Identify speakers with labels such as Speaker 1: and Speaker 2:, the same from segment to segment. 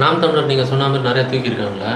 Speaker 1: நாம் தமிழர் நீங்கள் சொன்ன மாதிரி நிறைய தூக்கியிருக்காங்களா?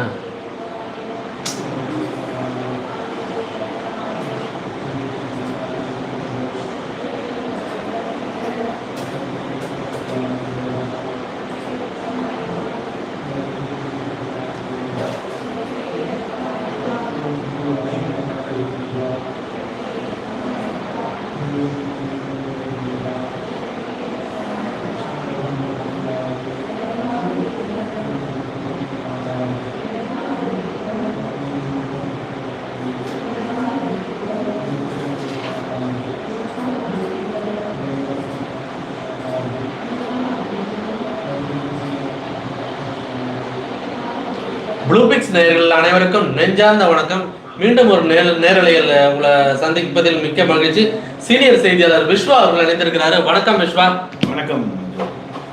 Speaker 1: ப்ளூபிக்ஸ் நேயர்கள் அனைவருக்கும் நெஞ்சார்ந்த வணக்கம். மீண்டும் ஒரு நேர நேரலையில் உங்களை சந்திப்பதில் மிக்க மகிழ்ச்சி. சீனியர் செய்தியாளர் விஸ்வா அவர்கள் இணைந்திருக்கிறாரு. வணக்கம் விஸ்வா.
Speaker 2: வணக்கம்.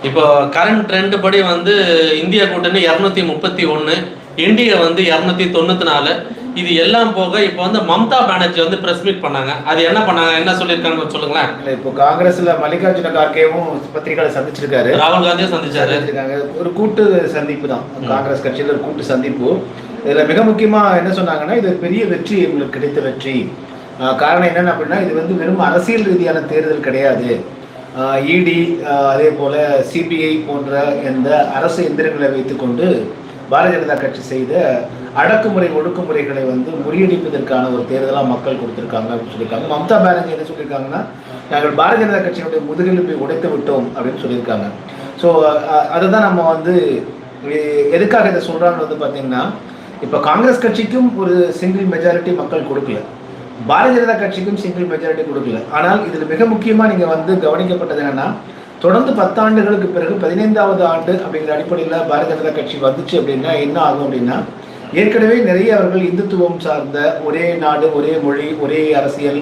Speaker 1: இப்போ கரண்ட் ட்ரெண்ட் படி வந்து இந்திய கூட்டணி இரநூத்தி முப்பத்தி ஒன்று இந்தியா வந்து இரநூத்தி தொண்ணூத்தி நாலு. இது எல்லாம் போக இப்போ வந்து மம்தா பானர்ஜி வந்து பிரஸ் மீட் பண்ணாங்க. அது என்ன பண்ணாங்க? என்ன சொல்லியிருக்காங்கன்னு சொல்லுங்களேன்.
Speaker 2: இல்ல, இப்போ காங்கிரஸ்ல மல்லிகார்ஜுன கார்கேவும் பத்திரிகையாளர் சந்திச்சிருக்காரு.
Speaker 1: ராகுல் காந்தியும் சந்திச்சாரு.
Speaker 2: ஒரு கூட்டு சந்திப்பு தான். காங்கிரஸ் கட்சியில ஒரு கூட்டு சந்திப்பு. இதுல மிக முக்கியமா என்ன சொன்னாங்கன்னா இது பெரிய வெற்றி எங்களுக்கு கிடைத்த வெற்றி. காரணம் என்னன்னு அப்படின்னா இது வந்து வெறும் அரசியல் ரீதியான தேர்தல் கிடையாது. இடி அதே போல சிபிஐ போன்ற எந்த அரசு எந்திரங்களை வைத்துக்கொண்டு பாரதிய ஜனதா கட்சி செய்த அடக்குமுறை ஒடுக்குமுறைகளை வந்து முறியடிப்பதற்கான ஒரு தேர்தலாக மக்கள் கொடுத்துருக்காங்க அப்படின்னு சொல்லியிருக்காங்க. மம்தா பானர்ஜி என்ன சொல்லியிருக்காங்கன்னா நாங்கள் பாரதிய ஜனதா கட்சியினுடைய முதுகெலும்பை உடைத்து விட்டோம் அப்படின்னு சொல்லியிருக்காங்க. ஸோ அதை தான் நம்ம வந்து எதுக்காக இதை சொல்கிறாங்கன்னு வந்து பார்த்தீங்கன்னா இப்போ காங்கிரஸ் கட்சிக்கும் ஒரு சிங்கிள் மெஜாரிட்டி மக்கள் கொடுக்கல. பாரதிய ஜனதா கட்சிக்கும் சிங்கிள் மெஜாரிட்டி கொடுக்கல. ஆனால் இதில் மிக முக்கியமாக நீங்கள் வந்து கவனிக்கப்பட்டது என்னென்னா தொடர்ந்து பத்தாண்டுகளுக்கு பிறகு பதினைந்தாவது ஆண்டு அப்படிங்கிற அடிப்படையில் பாரதிய ஜனதா கட்சி வந்துச்சு அப்படின்னா என்ன ஆகும் அப்படின்னா ஏற்கனவே நிறைய அவர்கள் இந்துத்துவம் சார்ந்த ஒரே நாடு ஒரே மொழி ஒரே அரசியல்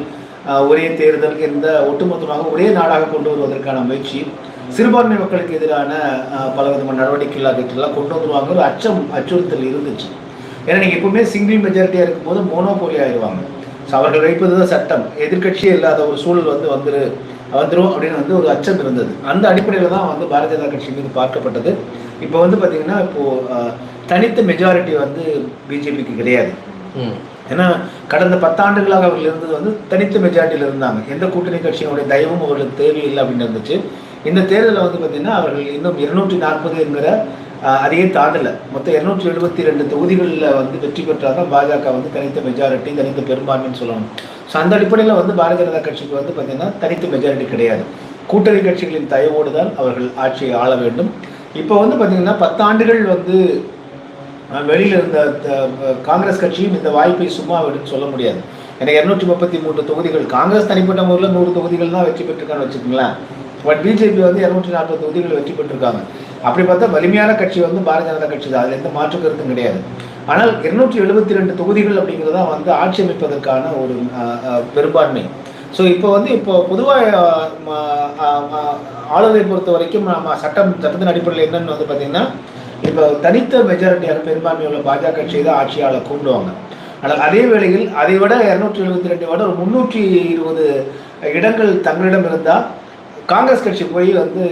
Speaker 2: ஒரே தேர்தல் என்ற ஒட்டுமொத்தமாக ஒரே நாடாக கொண்டு வருவதற்கான முயற்சி சிறுபான்மை மக்களுக்கு எதிரான பல விதமான நடவடிக்கைகள் ஆகியவற்றெல்லாம் கொண்டு வந்துருவாங்க. ஒரு அச்சம் அச்சுறுத்தல் இருந்துச்சு. ஏன்னா நீங்கள் எப்பவுமே சிங்கிள் மெஜாரிட்டியாக இருக்கும்போது மோனோபோலி ஆயிடுவாங்க ஸோ அவர்கள் வைப்பது தான் சட்டம். எதிர்க்கட்சியே இல்லாத ஒரு சூழல் வந்து வந்துரு. வந்துரும் அப்படின்னு வந்து ஒரு அச்சம் இருந்தது. அந்த அடிப்படையில் தான் வந்து பாரதிய ஜனதா கட்சி மீது பார்க்கப்பட்டது. இப்போ வந்து பார்த்தீங்கன்னா இப்போது தனித்த மெஜாரிட்டி வந்து பிஜேபிக்கு கிடையாது. ஏன்னா கடந்த பத்தாண்டுகளாக அவர்கள் இருந்தது வந்து தனித்த மெஜாரிட்டியில் இருந்தாங்க. எந்த கூட்டணி கட்சியினுடைய தயவும் அவர்களுக்கு தேவையில்லை அப்படின்னு இருந்துச்சு. இந்த தேர்தலில் வந்து பார்த்தீங்கன்னா அவர்கள் இன்னும் இருநூற்றி நாற்பது என்கிற அதையே தாண்டலை. மொத்தம் இருநூற்றி எழுபத்தி ரெண்டு தொகுதிகளில் வந்து வெற்றி பெற்றால் தான் பாஜக வந்து தனித்த மெஜாரிட்டி தனித்த பெரும்பான்மைன்னு சொல்லணும். ஸோ அந்த அடிப்படையில் வந்து பாரதிய ஜனதா கட்சிக்கு வந்து பார்த்திங்கன்னா தனித்த மெஜாரிட்டி கிடையாது. கூட்டணி கட்சிகளின் தயவோடு தான் அவர்கள் ஆட்சியை ஆள வேண்டும். இப்போ வந்து பார்த்திங்கன்னா பத்தாண்டுகள் வந்து வெளியில் இருந்த த- காங்கிரஸ் கட்சியும் இந்த வாய்ப்பை சும்மா விடுன்னு சொல்ல முடியாது. ஏன்னா இரநூற்றி முப்பத்தி மூன்று தொகுதிகள் காங்கிரஸ் தனிப்பட்ட முறையில் நூறு தொகுதிகள் தான் வெற்றி பெற்றிருக்கான்னு வச்சுக்கோங்களேன். பட் பிஜேபி வந்து இருநூற்றி நாற்பது தொகுதிகள் வெற்றி பெற்றிருக்காங்க. அப்படி பார்த்தா வலிமையான கட்சி வந்து பாரதிய ஜனதா கட்சி தான். அதில் எந்த மாற்று கருத்தும் கிடையாது. ஆனால் இருநூற்றி எழுபத்தி ரெண்டு தொகுதிகள் அப்படிங்கிறது தான் வந்து ஆட்சி அமைப்பதற்கான ஒரு பெரும்பான்மை. ஸோ இப்போ வந்து இப்போ பொதுவாக ஆளுநரை பொறுத்த வரைக்கும் நம்ம சட்டம் சட்டத்தின் அடிப்படையில் என்னென்னு வந்து பார்த்தீங்கன்னா இப்போ தனித்த மெஜாரிட்டியான பெரும்பான்மை உள்ள பாஜக கட்சியை தான் ஆட்சியாளர் கூண்டுவாங்க ஆனால் அதே வேளையில் அதை விட இரநூற்றி எழுபத்தி ரெண்டு விட ஒரு முந்நூற்றி இருபது இடங்கள் தங்களிடம் இருந்தால் காங்கிரஸ் கட்சி போய் வந்து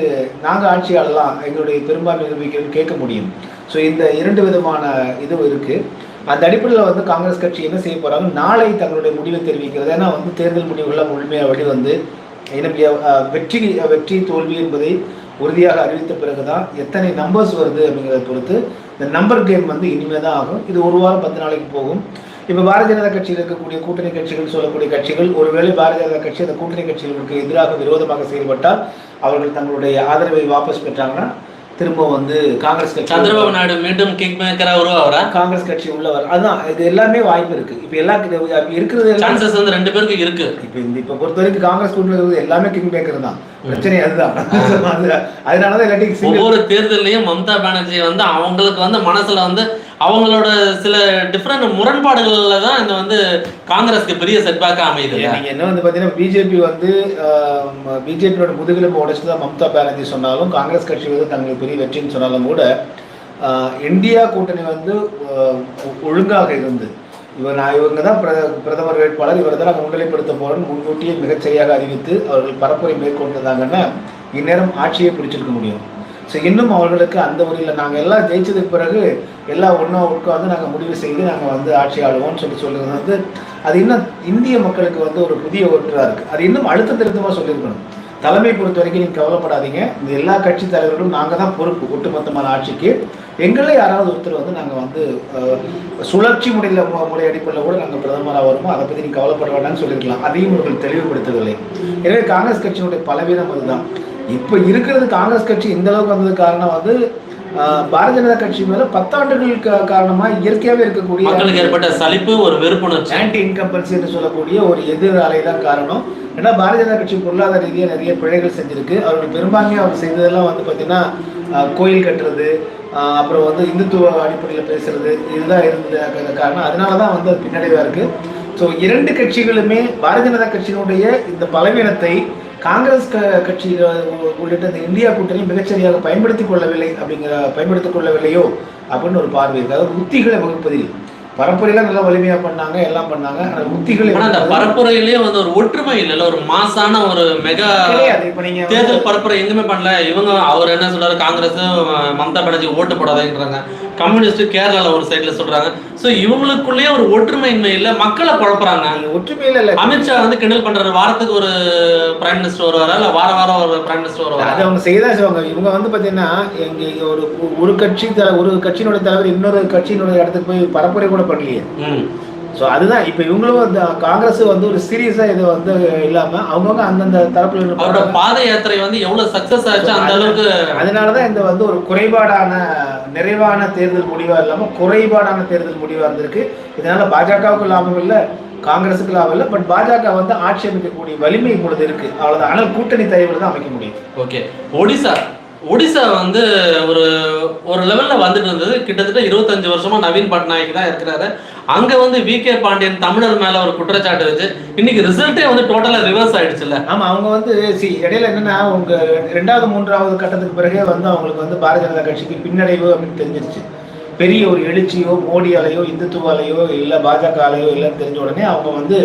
Speaker 2: நாங்கள் ஆட்சியாளலாம் எங்களுடைய பெரும்பான்மை நிரூபிக்கிறோம் கேட்க முடியும். ஸோ இந்த இரண்டு விதமான இதுவும் இருக்குது அந்த அடிப்படையில் வந்து காங்கிரஸ் கட்சி என்ன செய்ய போகிறாங்க நாளை தங்களுடைய முடிவை தெரிவிக்கிறது. ஏன்னா வந்து தேர்தல் முடிவுகள்லாம் முழுமையாக வெளிவந்து வந்து என்னுடைய வெற்றி வெற்றி தோல்வி என்பதை உறுதியாக அறிவித்த பிறகு தான் எத்தனை நம்பர்ஸ் வருது அப்படிங்கிறத பொறுத்து இந்த நம்பர் கேம் வந்து இனிமே தான் ஆகும். இது ஒரு வாரம் பத்து நாளைக்கு போகும். இப்போ பாரதிய ஜனதா கட்சியில் இருக்கக்கூடிய கூட்டணி கட்சிகள் சொல்லக்கூடிய கட்சிகள் ஒருவேளை பாரதிய ஜனதா கட்சி அந்த கூட்டணி கட்சிகளுக்கு எதிராக விரோதமாக செயல்பட்டால் அவர்கள் தங்களுடைய ஆதரவை வாபஸ் பெற்றாங்கன்னா திரும்ப வந்து காங்கிரஸ் கட்சி
Speaker 1: சந்திரபாபு நாயுடு மீண்டும் கிக் மேக்கரா உருவாகிறா
Speaker 2: காங்கிரஸ் கட்சி உள்ளவர். அதுதான் இது எல்லாமே வாய்ப்பு இருக்கு. இப்போ எல்லா இருக்கிறது
Speaker 1: சான்சஸ் வந்து ரெண்டு பேருக்கு இருக்கு.
Speaker 2: இப்போ இந்த இப்போ பொறுத்த வரைக்கும் காங்கிரஸ் கூட்டணி எல்லாமே கிங் மேக்கர் தான். பிரச்சனை அதுதான். அது- அதனாலதான் இல்லாட்டி
Speaker 1: ஒவ்வொரு தேர்தல்லையும் மம்தா பானர்ஜி வந்து அவங்களுக்கு வந்து மனசுல வந்து அவங்களோட சில டிஃப்ரெண்ட் முரண்பாடுகள்ல தான் இந்த வந்து காங்கிரஸ்க்கு பெரிய செட்பேக்கா அமையுது.
Speaker 2: நீங்க என்ன வந்து பாத்தீங்கன்னா பிஜேபி வந்து பிஜேபியோட முதுகெலும்பு உடைச்சு தான் மம்தா பானர்ஜி சொன்னாலும் காங்கிரஸ் கட்சி வந்து தங்களுக்கு பெரிய வெற்றின்னு சொன்னாலும் கூட இந்தியா கூட்டணி வந்து ஒ- ஒழுங்காக இருந்து இவர் நான் இவங்க தான் பிர பிரதமர் வேட்பாளர் இவரை தான் நாங்கள் முன்னிலைப்படுத்த போகிறோம் முன்கூட்டியே மிகச்சரியாக அறிவித்து அவர்கள் பரப்புரை மேற்கொண்டிருந்தாங்கன்னா இந்நேரம் ஆட்சியை பிடிச்சிருக்க முடியும். ஸோ இன்னும் அவர்களுக்கு அந்த வழியில் நாங்கள் எல்லாம் ஜெயிச்சதுக்கு பிறகு எல்லா ஒன்றா உட்காந்து நாங்கள் முடிவு செய்து நாங்கள் வந்து ஆட்சி ஆளுவோம்னு சொல்லி சொல்லுறது வந்து அது இன்னும் இந்திய மக்களுக்கு வந்து ஒரு புதிய ஒன்றாக இருக்குது அது இன்னும் அழுத்த திருத்தமாக சொல்லியிருக்கணும். தலைமை பொறுத்த வரைக்கும் நீங்கள் கவலைப்படாதீங்க. இந்த எல்லா கட்சி தலைவர்களும் நாங்கள் தான் பொறுப்பு ஒட்டுமொத்தமான ஆட்சிக்கு. எங்களே யாராவது ஒருத்தர் வந்து நாங்கள் வந்து சுழற்சி முறையில் முறை அடிப்படையில் கூட நாங்கள் பிரதமராக வருமோ அதை பற்றி நீங்கள் கவலைப்பட வேண்டாம்னு சொல்லியிருக்கலாம். அதையும் இவர்கள் தெளிவுபடுத்தவில்லை. எனவே காங்கிரஸ் கட்சியினுடைய பலவீனம் அதுதான். இப்போ இருக்கிறது காங்கிரஸ் கட்சி இந்த அளவுக்கு வந்தது காரணம் வந்து பாரதிய ஜனதா கட்சி மேல பத்தாண்டுகள் கா- காரணமா இயற்கையாகவே இருக்கக்கூடிய
Speaker 1: மக்களுக்கு ஏற்பட்ட சலிப்பு ஒரு வெறுப்புணர்ச்சி.
Speaker 2: ஆன்டி இன்கம்பல்சி என்று சொல்லக்கூடிய ஒரு எதிர் அலை தான் காரணம். ஏன்னா பாரதிய ஜனதா கட்சி பொருளாதார ரீதியாக நிறைய பிழைகள் செஞ்சிருக்கு. அவர்கள் பெரும்பான்மையாக அவர் செய்ததெல்லாம் வந்து பார்த்தீங்கன்னா கோயில் கட்டுறது அப்புறம் வந்து இந்துத்துவ அடிப்படையில் பேசுறது இதுதான் இருந்த காரணம். அதனால தான் வந்து அது பின்னடைவாக இருக்கு. ஸோ இரண்டு கட்சிகளுமே பாரதிய ஜனதா கட்சியினுடைய இந்த பலவீனத்தை காங்கிரஸ் க கட்சி உள்ளிட்ட இந்த இந்தியா கூட்டணி மிகச்சரியாக பயன்படுத்திக் கொள்ளவில்லை அப்படிங்கிற பயன்படுத்திக் கொள்ளவில்லையோ அப்படின்னு ஒரு பார்வை இருக்கு. அதாவது உத்திகளை வகுப்பதில். பரப்புரையெல்லாம் நல்லா வலிமையா பண்ணாங்க எல்லாம் பண்ணாங்க. ஆனால் உத்திகளை
Speaker 1: அந்த பரப்புரையிலேயே வந்து ஒரு ஒற்றுமை இல்லைல்ல ஒரு மாசான ஒரு மெகா
Speaker 2: இப்போ நீங்க வந்து-
Speaker 1: தேர்தல் பரப்புரை எங்குமே பண்ணல. இவங்க அவர் என்ன சொல்றாரு? காங்கிரஸ் மம்தா பானர்ஜி ஓட்டு போடாதேன்றாங்க. கம்யூனிஸ்ட் கேரளால ஒரு சைடுல சொல்றாங்க. சோ இவங்களுக்குள்ளேயே ஒரு ஒற்றுமையின்மை இல்ல மக்களை குழப்புறாங்க.
Speaker 2: ஒற்றுமையில இல்ல
Speaker 1: அமித்ஷா வந்து கிண்டல் பண்றாரு. வாரத்துக்கு ஒரு பிரைம் மினிஸ்டர் வருவாரா? இல்ல வார வாரம் ஒரு பிரைம் மினிஸ்டர்
Speaker 2: அது
Speaker 1: வருவாரா
Speaker 2: அவங்க செய்யதான் செய்வாங்க. இவங்க வந்து பாத்தீங்கன்னா எங்க ஒரு ஒரு கட்சி ஒரு கட்சியினுடைய தலைவர் இன்னொரு கட்சியினுடைய இடத்துக்கு போய் பரப்புரை கூட பண்ணலையே. ஸோ அதுதான். இப்போ இவங்களும் வந்து காங்கிரஸ் வந்து ஒரு சீரியஸா இது வந்து இல்லாம அவங்கவுங்க அந்தந்த தரப்புல
Speaker 1: அவரோட. பாத யாத்திரை வந்து எவ்வளவு சக்சஸ் ஆச்சு அந்த அளவுக்கு
Speaker 2: அதனாலதான் இந்த வந்து ஒரு குறைபாடான நிறைவான தேர்தல் முடிவா இல்லாம குறைபாடான தேர்தல் முடிவா இருந்திருக்கு. இதனால பாஜகவுக்கு லாபம் இல்லை காங்கிரஸுக்கு லாபம் இல்லை பட் பாஜக வந்து ஆட்சி அமைக்கக்கூடிய வலிமை இப்பொழுது இருக்கு. அவ்வளவுதான். ஆனால் கூட்டணி தயவுல தான் அமைக்க முடியும்.
Speaker 1: ஓகே ஒடிசா ஒடிசா வந்து ஒரு ஒரு லெவலில் வந்துட்டு இருந்தது. கிட்டத்தட்ட இருபத்தஞ்சு வருஷமா நவீன் பட்நாயக் தான் இருக்கிறாரு. அங்கே வந்து வி கே பாண்டியன் தமிழர் மேலே ஒரு குற்றச்சாட்டு வச்சு இன்னைக்கு ரிசல்ட்டே வந்து டோட்டலாக ரிவர்ஸ் ஆயிடுச்சுல்ல.
Speaker 2: ஆமாம் அவங்க வந்து சி இடையில என்னன்னா உங்க ரெண்டாவது மூன்றாவது கட்டத்துக்கு பிறகே வந்து அவங்களுக்கு வந்து பாரதிய ஜனதா கட்சிக்கு பின்னடைவு அப்படின்னு தெரிஞ்சிருச்சு. பெரிய ஒரு எழுச்சியோ மோடியாலையோ இந்துத்துவாலையோ இல்லை பாஜக இல்லைன்னு தெரிஞ்ச உடனே அவங்க வந்து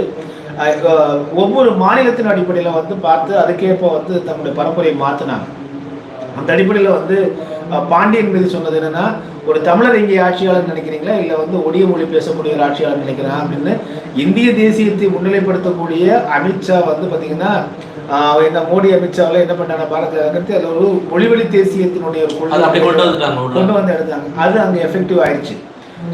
Speaker 2: ஒவ்வொரு மாநிலத்தின் அடிப்படையில் வந்து பார்த்து அதுக்கேற்ப வந்து தன்னுடைய பரப்புரையை மாற்றினாங்க அந்த அடிப்படையில் வந்து பாண்டியன் மீது சொன்னது என்னன்னா ஒரு தமிழர் இங்கே ஆட்சியாளர் நினைக்கிறீங்களா? இல்லை வந்து ஒடிய மொழி பேசக்கூடிய ஒரு ஆட்சியாளர் நினைக்கிறேன் அப்படின்னு இந்திய தேசியத்தை முன்னிலைப்படுத்தக்கூடிய அமித்ஷா வந்து பார்த்தீங்கன்னா இந்த மோடி அமித்ஷாவில் என்ன பண்ணாங்க ஜனதா அதில் ஒரு மொழிவழி தேசியத்தினுடைய.
Speaker 1: கொண்டு
Speaker 2: வந்து எடுத்தாங்க. அது அங்கே எஃபெக்டிவ் ஆயிடுச்சு.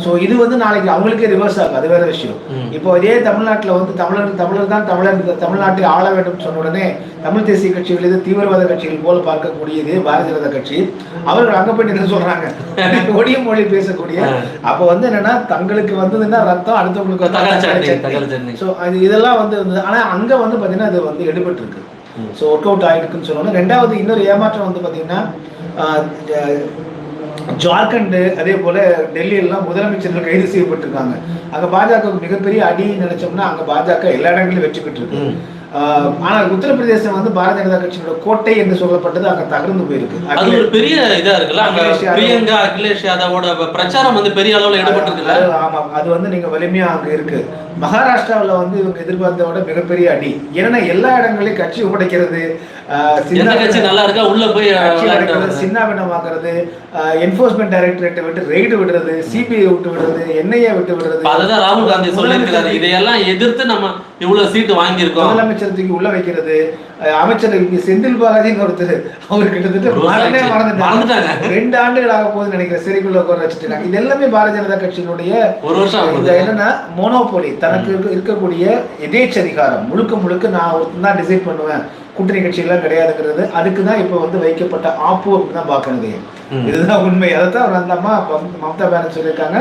Speaker 2: ஸோ இது வந்து நாளைக்கு அவங்களுக்கே ரிவர்ஸ் ஆகும். அது வேற விஷயம். இப்போ இதே தமிழ்நாட்டில் வந்து தமிழர் தமிழர் தான் தமிழர் தமிழ்நாட்டை ஆள வேண்டும் சொன்ன உடனே தமிழ் தேசிய கட்சிகள் இது தீவிரவாத கட்சிகள் போல பார்க்கக்கூடியது பாரதிய ஜனதா கட்சி. அவர்கள் அங்க போய் என்ன சொல்றாங்க. ஒடிய மொழி பேசக்கூடிய. அப்போ வந்து என்னன்னா தங்களுக்கு வந்ததுன்னா ரத்தம் அடுத்தவங்களுக்கு. ஸோ அது இதெல்லாம் வந்து இருந்தது ஆனா அங்க வந்து பாத்தீங்கன்னா அது வந்து எடுபட்டு இருக்கு. ஸோ ஒர்க் அவுட் ஆயிருக்குன்னு சொல்லணும் ரெண்டாவது இன்னொரு ஏமாற்றம் வந்து ஜ- ஜார்க்கண்ட் அதே போல டெல்லியெல்லாம் முதலமைச்சர்கள் கைது செய்யப்பட்டிருக்காங்க. அங்க பாஜக மிகப்பெரிய அடின்னு நினைச்சோம்னா அங்க பாஜக எல்லா இடங்களிலும் வெற்றி பெற்றிருக்கு ஆனால் உத்தரப்பிரதேசம் வந்து பாரதிய ஜனதா கட்சியோட கோட்டை என்று சொல்லப்பட்டது அங்க தகர்ந்து போயிருக்கு.
Speaker 1: அது ஒரு பெரிய இதா இருக்குல்ல அங்க. பிரியங்கா அகிலேஷ் யாதவோட பிரச்சாரம் வந்து பெரிய அளவுல ஈடுபட்டு இருக்குல்ல
Speaker 2: அது- வந்து நீங்க வலிமையா அங்க இருக்கு. மகாராஷ்டிராவுல வந்து இவங்க எதிர்பார்த்த விட மிகப்பெரிய அடி. ஏன்னா எல்லா இடங்களையும் கட்சி உடைக்கிறது சின்ன-
Speaker 1: கட்சி நல்லா இருக்கா? உள்ள போய் வர்றது.
Speaker 2: சின்னாபின்னமாக்குறது என்போர்ஸ்மெண்ட் டைரக்டரேட்டை விட்டு ரெய்டு விடுறது சிபிஐ விட்டு விடுறது என்ஐஏ விட்டு விடுறது.
Speaker 1: அததான் ராகுல் காந்தி சொல்லியிருக்கிறாரு. இதையெல்லாம் எதிர்த்து நம்ம இவ்வளவு சீட்டு வாங்கியிருக்கோம்.
Speaker 2: முதலமைச்சர் தூக்கி உள்ள வைக்கிறது. அமைச்சர் செந்தில் பாலாஜின்னு ஒருத்தர் அவர் கிட்டத்தட்ட. ரெண்டு ஆண்டுகள் ஆக நினைக்கிறேன். சிறைக்குள்ள உட்கார வச்சுட்டாங்க இது எல்லாமே பாரதிய ஜனதா கட்சியினுடைய
Speaker 1: ஒரு வருஷம்
Speaker 2: இந்த என்னன்னா மோனோபோலி தனக்கு இருக்க- இருக்கக்கூடிய எதேச்ச அதிகாரம். முழுக்க முழுக்க நான் ஒருத்தன் தான் டிசைட் பண்ணுவேன். கூட்டணி கட்சியெல்லாம் கிடையாதுங்கிறது அதுக்கு தான் இப்போ வந்து வைக்கப்பட்ட ஆப்பு அப்படின்னு தான் பார்க்கணுது
Speaker 1: ம்.
Speaker 2: இதுதான் உண்மை. அதைத்தான் அவர் அந்த அம்மா மம்- மம்தா பேனர்ஜி சொல்லியிருக்காங்க.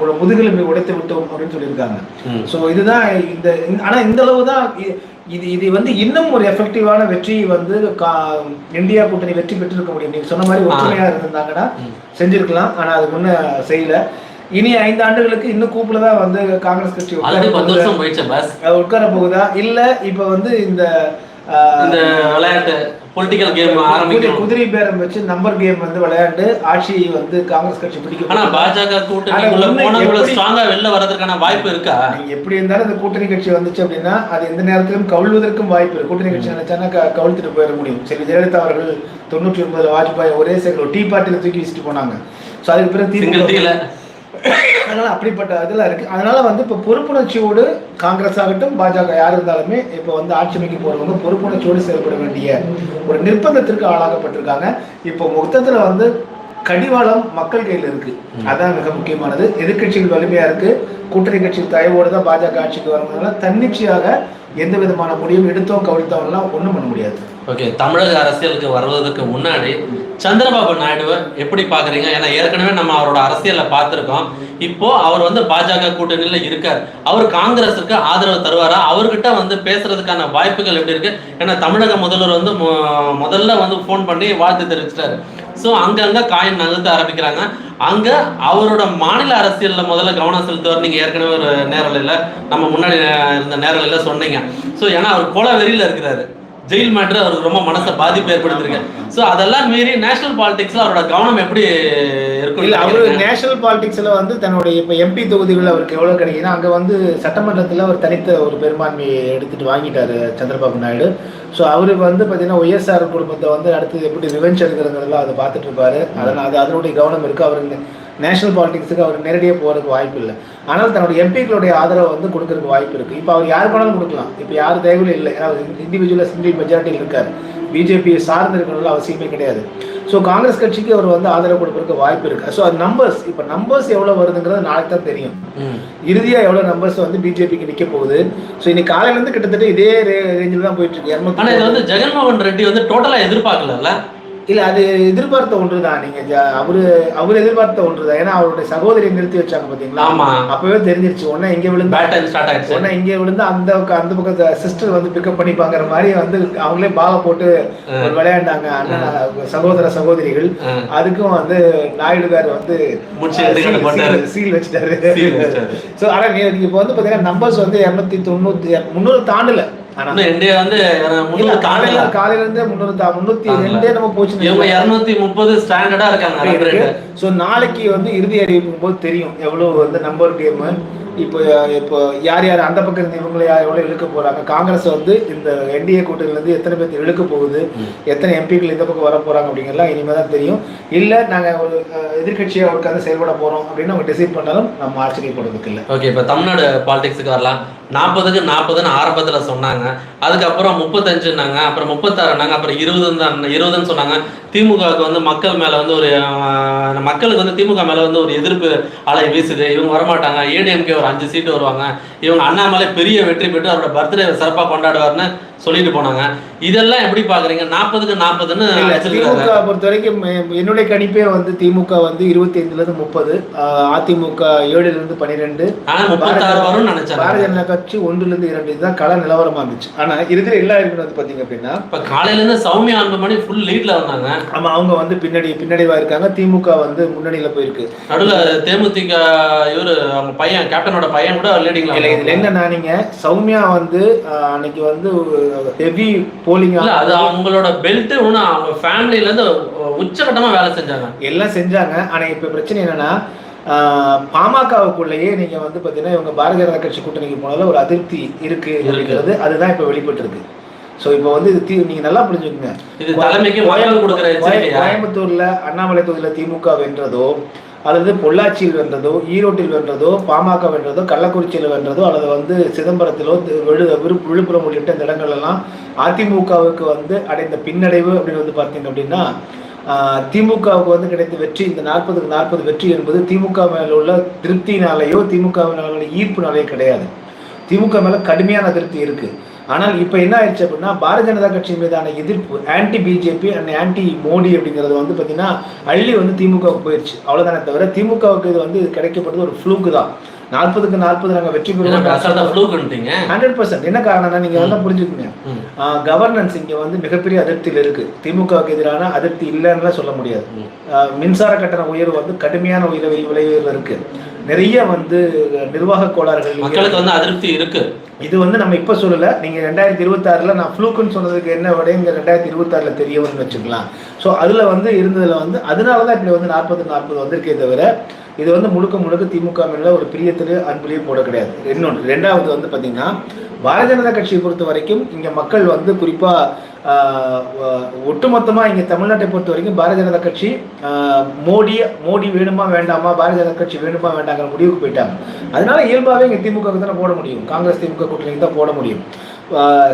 Speaker 2: ஒரு முதுகெலும்பை உடைத்து விட்டோம் அப்படின்னு சொல்லியிருக்காங்க. ஸோ இதுதான் இந்த இந்த- ஆனா இந்த அளவு தான் இது இது வந்து இன்னும் ஒரு எஃபெக்டிவான வெற்றி வந்து கா- இந்தியா கூட்டணி வெற்றி பெற்றிருக்க முடியும். நீங்க சொன்ன மாதிரி ஒற்றுமையா இருந்திருந்தாங்கன்னா. செஞ்சிருக்கலாம். ஆனா அது முன்ன செய்யல. இனி ஐந்து ஆண்டுகளுக்கு இன்னும் கூப்பில தான் வந்து காங்கிரஸ் கட்சி உட்கார போகுதா? இல்ல இப்ப வந்து இந்த
Speaker 1: இந்த விளையாட்டு பொலிட்டிக்கல் கேம்
Speaker 2: குதிரை
Speaker 1: ஆரம்பிக்கணும்.
Speaker 2: குதிரை பேரம் வச்சு நம்பர் கேம் வந்து விளையாண்டு ஆட்சியை வந்து காங்கிரஸ் கட்சி பிடிக்க
Speaker 1: ஆனா பாஜக போனவங்கள
Speaker 2: எப்படி-
Speaker 1: ஸ்ட்ராங்கா வெளில வர்றதுக்கான வாய்ப்பு இருக்கா?
Speaker 2: நீங்க எப்படி இருந்தாலும் இந்த கூட்டணி கட்சி வந்துச்சு அப்படின்னா அது எந்த நேரத்திலும் கவிழ்வதற்கும் வாய்ப்பு இருக்கு. கூட்டணி கட்சி நினைச்சானா கவிழ்த்துட்டு போயிட முடியும். சரி ஜெயலலிதா அவர்கள் தொண்ணூற்றி ஒன்பதுல வாஜ்பாய் ஒரே சேகர் டீ பார்ட்டியில தூக்கி வச்சுட்டு போனாங்க. ஸோ அதுக்கு பிறகு
Speaker 1: டீல
Speaker 2: அதனால் அப்படிப்பட்ட இதெல்லாம் இருக்குது அதனால் வந்து இப்போ பொறுப்புணர்ச்சியோடு காங்கிரஸ் ஆகட்டும் பாஜக யார் இருந்தாலுமே இப்போ வந்து ஆட்சி அமைக்க போகிறவங்க பொறுப்புணர்ச்சியோடு செயல்பட வேண்டிய ஒரு நிர்பந்தத்திற்கு ஆளாகப்பட்டிருக்காங்க இப்போ மொத்தத்தில் வந்து கடிவாளம் மக்கள் கையில் இருக்கு. அதான் மிக முக்கியமானது. எதிர்க்கட்சிகள் வலிமையா இருக்கு. கூட்டணி கட்சி தயவோடு தான் பாஜக ஆட்சிக்கு வரதுனால தன்னிச்சையாக எந்த விதமான முடிவும் எடுத்தோம் கவிழ்த்தோம்லாம் ஒன்றும் பண்ண முடியாது.
Speaker 1: ஓகே தமிழக அரசியலுக்கு வருவதற்கு முன்னாடி சந்திரபாபு நாயுடுவை எப்படி பாக்குறீங்க ஏன்னா ஏற்கனவே நம்ம அவரோட அரசியலை பார்த்துருக்கோம். இப்போ அவர் வந்து பாஜக கூட்டணியில இருக்கார். அவர் காங்கிரஸுக்கு ஆதரவு தருவாரா? அவர்கிட்ட வந்து பேசுறதுக்கான வாய்ப்புகள் எப்படி இருக்கு? ஏன்னா தமிழக முதல்வர் வந்து முதல்ல வந்து ஃபோன் பண்ணி வாழ்த்து தெரிவிச்சிட்டாரு. ஸோ அங்கங்க காயின் நகர்த்த ஆரம்பிக்கிறாங்க. அங்க அவரோட மாநில அரசியல்ல முதல்ல கவனம் செலுத்துவார். நீங்க ஏற்கனவே ஒரு நேரலையில நம்ம முன்னாடி இருந்த நேரலையில சொன்னீங்க. ஸோ ஏன்னா அவர் கொலை வெறியில இருக்கிறாரு. ஜெயில் மேட்ரு அவருக்கு ரொம்ப மனசை பாதிப்பு ஏற்படுத்திருக்கு ஸோ அதெல்லாம் மீறி நேஷனல் பாலிடிக்ஸ்ல அவரோட கவனம் எப்படி இருக்கும்
Speaker 2: இல்ல அவரு நேஷனல் பாலிடிக்ஸ்ல வந்து தன்னுடைய இப்ப எம்பி தொகுதிகள் அவருக்கு எவ்வளவு கிடைக்குன்னா அங்க வந்து சட்டமன்றத்துல அவர் தனித்த ஒரு பெரும்பான்மையை எடுத்துட்டு வாங்கிட்டாரு சந்திரபாபு நாயுடு. ஸோ அவரு வந்து பாத்தீங்கன்னா ஒய்எஸ்ஆர் குடும்பத்தை வந்து அடுத்து எப்படி ரிவெஞ்ச் எடுக்கிறதுலாம் அதை பார்த்துட்டு இருப்பாரு. அதனால அது அதனுடைய கவனம் இருக்கு. அவர் நேஷனல் பாலிடிக்ஸுக்கு அவர் நேரடியாக போறதுக்கு வாய்ப்பு இல்லை. ஆனால் தன்னுடைய எம்பிக்களுடைய ஆதரவை வந்து கொடுக்கறதுக்கு வாய்ப்பு இருக்கு. இப்போ அவர் யார் வேணாலும் கொடுக்கலாம். இப்போ யார் தேவையும் இல்லை. ஏன்னா இண்டிவிஜுவலாக சிங்கிள் மெஜாரிட்டியில் இருக்காரு. பிஜேபியை சார்ந்து இருக்கணும்னு அவசியமே கிடையாது. ஸோ காங்கிரஸ் கட்சிக்கு அவர் வந்து ஆதரவு கொடுக்கறதுக்கு வாய்ப்பு இருக்கு. ஸோ அது நம்பர்ஸ் இப்போ நம்பர்ஸ் எவ்வளோ வருதுங்கிறது நாளைக்கு தான் தெரியும்.
Speaker 1: ம்.
Speaker 2: இறுதியா எவ்வளவு நம்பர்ஸ் வந்து பிஜேபிக்கு நிக்க போகுது. ஸோ இன்னைக்கு காலையில இருந்து கிட்டத்தட்ட இதே ரேஞ்சில் தான் போயிட்டு இருக்கு.
Speaker 1: ஆனா இது வந்து ஜெகன்மோகன் ரெட்டி வந்து டோட்டலா எதிர்பார்க்கல
Speaker 2: இல்ல அது எதிர்பார்த்த ஒன்று தான் நீங்க அவரு அவர் எதிர்பார்த்த ஒன்று தான் ஏன்னா அவருடைய சகோதரியை நிறுத்தி வச்சாங்க பாத்தீங்களா?
Speaker 1: ஆமா.
Speaker 2: அப்பவே தெரிஞ்சிருச்சு. உடனே இங்க விழுந்து
Speaker 1: பேட்டன் ஸ்டார்ட் ஆயிடுச்சு.
Speaker 2: உடனே இங்க விழுந்து அந்த பக்கம் அந்த பக்கம் சிஸ்டர் வந்து பிக்கப் பண்ணிப்பாங்கிற மாதிரி வந்து அவங்களே பாக போட்டு ஒரு விளையாண்டாங்க. அண்ணன் சகோதர சகோதரிகள். அதுக்கும் வந்து வந்து
Speaker 1: முடிச்சு எடுத்துக்கிட்டு போட்டாரு.
Speaker 2: சீல் வச்சுட்டாரு. ஸோ ஆனா நீ இப்போ வந்து பாத்தீங்கன்னா நம்பர்ஸ் வந்து இரநூத்தி தொண்ணூத்தி முந்நூறு தாண்டல.
Speaker 1: வந்து முன்னூறு
Speaker 2: காலையில காலையில இருந்தே முந்நூறு தா- முந்நூத்தி
Speaker 1: தாண்டல.
Speaker 2: ரெண்டே நம்ம போச்சு
Speaker 1: இருநூத்தி முப்பது ஸ்டாண்டர்டா இருக்காங்க.
Speaker 2: ஸோ நாளைக்கு வந்து இறுதி அறிவிக்கும் போது தெரியும் எவ்வளவு வந்து நம்பர் கேம் இப்போ இப்போ யார் யார் அந்த பக்கம் இருந்து இவங்களை யார் எவ்வளோ இழுக்க போறாங்க? காங்கிரஸ் வந்து இந்த என்டிஏ கூட்டணியில இருந்து எத்தனை பேர் இழுக்க போகுது? எத்தனை எம்பிக்கள் இந்த பக்கம் வர போறாங்க அப்படிங்கிறலாம் இனிமேல் தான் தெரியும். இல்ல நாங்க ஒரு எதிர்கட்சியாக உட்காந்து செயல்பட போறோம் அப்படின்னு அவங்க டிசைட் பண்ணாலும் நம்ம ஆச்சரியப்படுறதுக்கு இல்லை.
Speaker 1: ஓகே இப்போ தமிழ்நாடு பாலிடிக்ஸுக்கு வரலாம். நாற்பதுக்கு நாற்பதுன்னு ஆரம்பத்துல சொன்னாங்க. அதுக்கப்புறம் முப்பத்தஞ்சுன்னாங்க. அப்புறம் முப்பத்தாறுனாங்க. அப்புறம் இருபதுன்னு தான் இருபதுன்னு சொன்னாங்க. திமுகவுக்கு வந்து மக்கள் மேல வந்து ஒரு மக்களுக்கு வந்து திமுக மேல வந்து ஒரு எதிர்ப்பு அலை வீசுது. இவங்க வரமாட்டாங்க. ஏடிஎம்கே ஒரு அஞ்சு சீட்டு வருவாங்க. இவங்க அண்ணாமலை பெரிய வெற்றி பெற்று அவரோட பர்த்டே சிறப்பா கொண்டாடுவார்னு சொல்லிட்டு போனாங்க. இதெல்லாம் எப்படி பாக்குறீங்க? நாற்பதுக்கு நாற்பதுன்னு
Speaker 2: திமுக பொறுத்த வரைக்கும் என்னுடைய கணிப்பே வந்து திமுக வந்து இருபத்தி ஐந்துல இருந்து முப்பது அதிமுக ஏழுல இருந்து பன்னிரெண்டு பாரதிய ஜனதா கட்சி ஒன்றுல இருந்து இரண்டு. இதுதான் கள நிலவரமா இருந்துச்சு. ஆனா இறுதியில் எல்லா இருக்கிறது பாத்தீங்க அப்படின்னா
Speaker 1: இப்ப காலையில இருந்து சௌமியா அன்புமணி ஃபுல் லீட்ல வந்தாங்க.
Speaker 2: ஆமா அவங்க வந்து பின்னாடி பின்னடைவா இருக்காங்க. திமுக வந்து முன்னணியில போயிருக்கு.
Speaker 1: நடுவுல தேமுதிக இவரு அவங்க பையன் கேப்டனோட பையன் கூட லீடிங்ல
Speaker 2: இல்ல இதுல என்னன்னா நீங்க சௌமியா வந்து ஆஹ், அன்னைக்கு வந்து ஹெவி போலிங்
Speaker 1: இல்ல அது அவங்களோட பெல்ட் ஒன்னும் அவங்க ஃபேமிலில இருந்து உச்சகட்டமா வேலை செஞ்சாங்க.
Speaker 2: எல்லாம் செஞ்சாங்க. ஆனா இப்ப பிரச்சனை என்னன்னா ஆஹ், பாமகவுக்குள்ளேயே நீங்க வந்து பாத்தீங்கன்னா இவங்க பாரதிய ஜனதா கட்சி கூட்டணிக்கு போனதுல ஒரு அதிருப்தி இருக்கு அப்படிங்கிறது அதுதான் இப்ப வெளிப்பட்டு இருக்கு ஸோ இப்போ வந்து இது தீ- நீங்க நல்லா புரிஞ்சுக்கோங்க. கோயம்புத்தூர்ல அண்ணாமலை தொகுதியில திமுக வென்றதோ அல்லது பொள்ளாச்சியில் வென்றதோ ஈரோட்டில் வென்றதோ பாமக வென்றதோ கள்ளக்குறிச்சியில் வென்றதோ அல்லது வந்து சிதம்பரத்திலோ விழு விழு- விழுப்புரம் உள்ளிட்ட இந்த இடங்கள் எல்லாம் அதிமுகவுக்கு வந்து அடைந்த பின்னடைவு அப்படின்னு வந்து பார்த்தீங்க அப்படின்னா திமுகவுக்கு வந்து கிடைத்த வெற்றி இந்த நாற்பதுக்கு நாற்பது வெற்றி என்பது திமுக மேல உள்ள திருப்தினாலேயோ திமுக மேல ஈர்ப்புனாலேயோ கிடையாது. திமுக மேல கடுமையான அதிருப்தி இருக்கு. ஆனால் இப்போ என்ன ஆயிடுச்சு அப்படின்னா பாரதிய ஜனதா கட்சி மீதான எதிர்ப்பு anti BJP and anti Modi அப்படிங்கிறது வந்து பார்த்தீங்கன்னா அள்ளி வந்து திமுகவுக்கு போயிடுச்சு அவ்வளோதானே தவிர திமுகவுக்கு இது வந்து இது கிடைக்கப்பட்டது ஒரு ஃப்ளூக்கு தான். நாற்பதுக்கு நாற்பது நாங்கள் வெற்றி பெறுவோம். ஹண்ட்ரட் பர்சன்ட் என்ன காரணம்னா நீங்க வந்து புரிஞ்சுக்கோங்க. கவர்னன்ஸ் இங்க வந்து மிகப்பெரிய அதிருப்தியில் இருக்கு. திமுகவுக்கு எதிரான அதிருப்தி இல்லைன்னு சொல்ல முடியாது. மின்சார கட்டண உயர்வு வந்து கடுமையான உயர்வு விளைவுகள் இருக்கு. நிறைய வந்து நிர்வாக கோளாறுகள்
Speaker 1: மக்களுக்கு வந்து அதிருப்தி இருக்கு.
Speaker 2: இது வந்து நம்ம இப்போ சொல்லலை. நீங்கள் ரெண்டாயிரத்தி இருபத்தாறில் நான் ஃப்ளூக்குன்னு சொன்னதுக்கு என்ன விடைங்க ரெண்டாயிரத்தி இருபத்தாறில் தெரிய வரும்னு வச்சுக்கலாம். ஸோ அதில் வந்து இருந்ததில் வந்து அதனால தான் இப்படி வந்து நாற்பது நாற்பது வந்திருக்கே தவிர இது வந்து முழுக்க முழுக்க திமுக மேல ஒரு பிரியத்திலே அன்பிலேயே போட கிடையாது. இன்னொன்று ரெண்டாவது வந்து பார்த்தீங்கன்னா பாரதிய ஜனதா கட்சியை பொறுத்த வரைக்கும் இங்கே மக்கள் வந்து குறிப்பாக ஒட்டுமொத்தமாக இங்கே தமிழ்நாட்டை பொறுத்த வரைக்கும் பாரதிய ஜனதா கட்சி மோடி மோடி வேணுமா வேண்டாமா பாரதிய ஜனதா கட்சி வேணுமா வேண்டாங்கிற முடிவுக்கு போயிட்டாங்க. அதனால இயல்பாகவே இங்கே திமுக தான் தானே போட முடியும். காங்கிரஸ் திமுக கூட்டணிக்கு தான் போட முடியும்.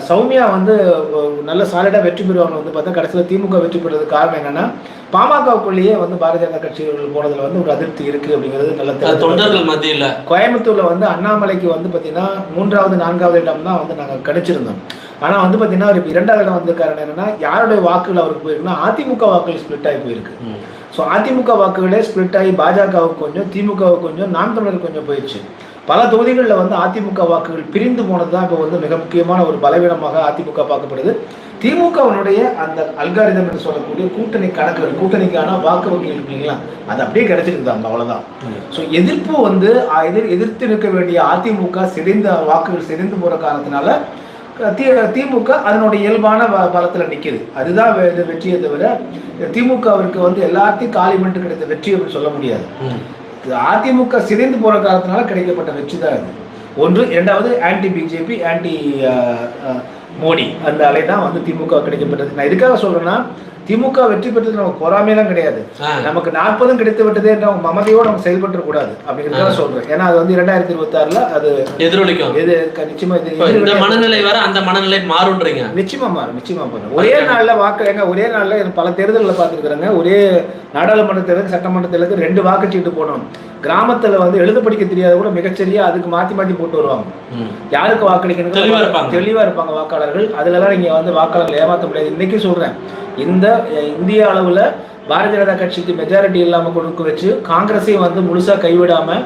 Speaker 2: சௌமியா வந்து நல்ல சாலிடாக வெற்றி பெறுவாங்க வந்து பார்த்தா கடைசியில் திமுக வெற்றி பெறுறதுக்கு காரணம் என்னன்னா பாமகவுக்குள்ளேயே வந்து பாரதிய ஜனதா கட்சிகள் போனதுல வந்து ஒரு அதிருப்தி இருக்கு அப்படிங்கிறது நல்ல
Speaker 1: தொண்டர்கள் மத்தியில
Speaker 2: கோயம்புத்தூர்ல வந்து அண்ணாமலைக்கு வந்து பார்த்தீங்கன்னா மூன்றாவது நான்காவது இடம் தான் வந்து நாங்கள் கணிச்சிருந்தோம். ஆனால் வந்து பார்த்தீங்கன்னா அவர் இப்ப இரண்டாவது இடம் வந்த காரணம் என்னன்னா யாருடைய வாக்குகள் அவருக்கு போயிருக்குன்னா அதிமுக வாக்குகள் ஸ்ப்ளிட் ஆகி போயிருக்கு. ஸோ அதிமுக வாக்குகளே ஸ்ப்ளிட் ஆகி பாஜகவுக்கு கொஞ்சம் திமுகவுக்கு கொஞ்சம் நாம் தமிழருக்கு கொஞ்சம் போயிடுச்சு. பல தொகுதிகளில் வந்து அதிமுக வாக்குகள் பிரிந்து போனது தான் இப்போ வந்து மிக முக்கியமான ஒரு பலவீனமாக அதிமுக பார்க்கப்படுது. திமுகவினுடைய அந்த அல்காரிதம் என்று சொல்லக்கூடிய கூட்டணி கணக்குகள் கூட்டணிக்கான வாக்கு வங்கிகள் இருக்கு இல்லைங்களா? அது அப்படியே கிடைச்சிருந்தாங்க அவ்வளோதான் ஸோ எதிர்ப்பு வந்து எதிர் எதிர்த்து நிற்க வேண்டிய அதிமுக சிதைந்த வாக்குகள் சிதைந்து போகிற காரணத்தினால தி திமுக அதனுடைய இயல்பான பலத்தில் நிற்கிது அதுதான் வெ- இது வெற்றியை தவிர திமுகவிற்கு வந்து எல்லாத்தையும் காலி பண்ணிட்டு கிடைத்த வெற்றி அப்படின்னு சொல்ல முடியாது. இது அதிமுக சிதைந்து போற காரணத்தினால கிடைக்கப்பட்ட வெற்றி தான் இது. ஒன்று இரண்டாவது ஆன்டி பிஜேபி ஆன்டி மோடி. அந்த அலை தான் வந்து திமுக கிடைக்கப்பட்டது. நான் எதுக்காக சொல்றேன்னா திமுக வெற்றி பெற்றது நமக்கு பொறாமையெல்லாம் கிடையாது. நமக்கு நாற்பதும் கிடைத்து விட்டதே என்ற மமதையோடு நம்ம செயல்பட்டு கூடாது அப்படிங்கிறத சொல்றேன். ஏன்னா அது வந்து இரண்டாயிரத்தி இருபத்தி ஆறுல அது
Speaker 1: எதிரொலிக்கும்.
Speaker 2: எது நிச்சயமா இது
Speaker 1: மனநிலை வர அந்த மனநிலை மாறுன்றீங்க.
Speaker 2: நிச்சயமா மாறும் நிச்சயமா மாறும். ஒரே நாள்ல வாக்கு ஏங்க ஒரே நாள்ல பல தேர்தலில் பார்த்துருக்குறாங்க. ஒரே நாடாளுமன்ற தேர்தலுக்கு சட்டமன்ற தேர்தலுக்கு ரெண்டு வாக்குச்சீட்டு போடணும். கிராமத்துல வந்து எழுத படிக்க தெரியாத கூட மிகச்சரியா அதுக்கு மாத்தி மாத்தி போட்டு வருவாங்க. யாருக்கு வாக்களிக்கணும்
Speaker 1: தெளிவா இருப்பாங்க.
Speaker 2: தெளிவா இருப்பாங்க வாக்காளர்கள். அதுலலாம் நீங்க வந்து வாக்காளர்கள் ஏமாத்த முடியாது. இன்னைக்கு சொல்றேன். இந்த இந்திய அளவுல பாரதிய ஜனதா கட்சிக்கு மெஜாரிட்டி இல்லாம கொடுக்க வச்சு காங்கிரஸையும் வந்து முழுசா கைவிடாம